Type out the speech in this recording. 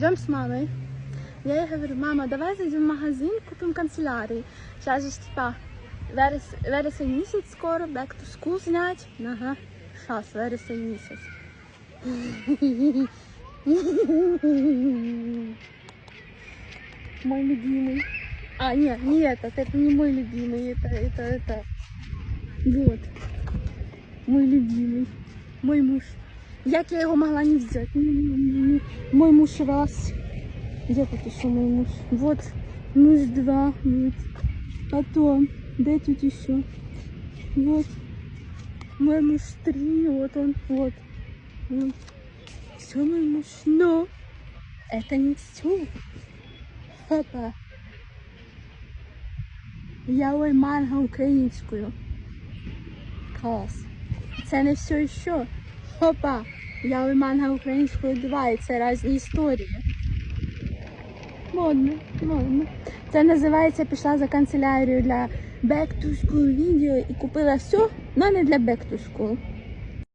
Идем с мамой. Я ей говорю, мама, давай зайдем в магазин, купим канцелярии. Сейчас же типа верес, вересень місяць скоро, back to school знять. Ага, сейчас, вересень місяць. Мой любимый. А, нет, не этот, это не мой любимый, это, это, это. Вот. Мой любимый. Мой муж. Як я его могла не взять? М-м-м. Мой муж раз. Где тут еще мой муж? Вот, муж два. Вот. Потом, где тут еще? Вот. Мой муж три, вот он, вот. Все, мой муж. Но это не все. Опа. Я ой манга українською. Клас. Це не все ще. Опа. Я ой манга українською 2 і це різні історії. Модно, модно. Це називається пішла за канцелярію для Back to School відео і купила все, але не для Back to School.